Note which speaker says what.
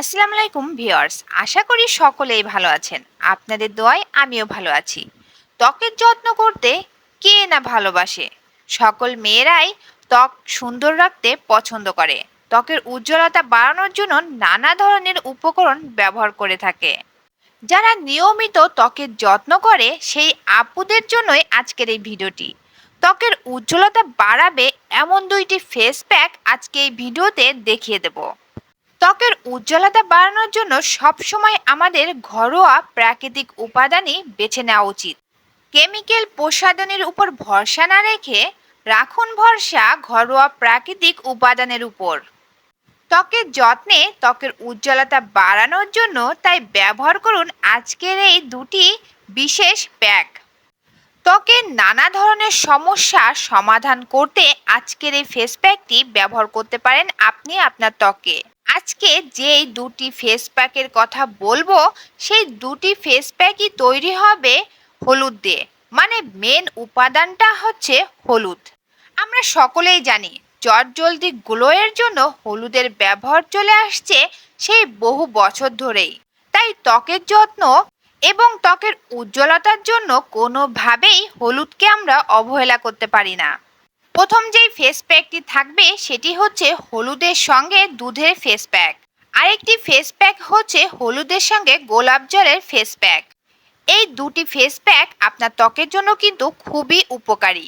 Speaker 1: আসসালামু আলাইকুম ভিউয়ার্স, আশা করি সকলেই ভালো আছেন। আপনাদের দোয়ায় আমিও ভালো আছি। ত্বকের যত্ন করতে কে না ভালোবাসে? সকল মেয়েরাই ত্বক সুন্দর রাখতে পছন্দ করে। ত্বকের উজ্জ্বলতা বাড়ানোর জন্য নানা ধরনের উপকরণ ব্যবহার করে থাকে। যারা নিয়মিত ত্বকের যত্ন করে, সেই আপুদের জন্যই আজকের এই ভিডিওটি। ত্বকের উজ্জ্বলতা বাড়াবে এমন দুইটি ফেস প্যাক আজকে এই ভিডিওতে দেখিয়ে দেব। ত্বকের উজ্জ্বলতা বাড়ানোর জন্য সবসময় আমাদের ঘরোয়া প্রাকৃতিক উপাদানই বেছে নেওয়া উচিত। কেমিক্যাল প্রসাধনের উপর ভরসা না রেখে রাখুন ভরসা ঘরোয়া প্রাকৃতিক উপাদানের উপর। ত্বকের যত্নে ত্বকের উজ্জ্বলতা বাড়ানোর জন্য তাই ব্যবহার করুন আজকের এই দুটি বিশেষ প্যাক। ত্বকের নানা ধরনের সমস্যা সমাধান করতে আজকের এই ফেস প্যাকটি ব্যবহার করতে পারেন আপনি আপনার ত্বকে। আজকে যে দুটি ফেস প্যাকের কথা বলব, সেই দুটি ফেস প্যাকই তৈরি হবে হলুদ দিয়ে। মানে মেন উপাদানটা হচ্ছে হলুদ। আমরা সকলেই জানি, চটজলদি গ্লোয়ের জন্য হলুদের ব্যবহার চলে আসছে সেই বহু বছর ধরেই। তাই ত্বকের যত্ন এবং ত্বকের উজ্জ্বলতার জন্য কোনোভাবেই হলুদকে আমরা অবহেলা করতে পারি না। প্রথম যেই ফেস প্যাকটি থাকবে সেটি হচ্ছে হলুদের সঙ্গে দুধের ফেস প্যাক আরেকটি ফেস প্যাক হচ্ছে হলুদের সঙ্গে গোলাপ জলের ফেস প্যাক এই দুটি ফেস প্যাক আপনার ত্বকের জন্য কিন্তু খুবই উপকারী।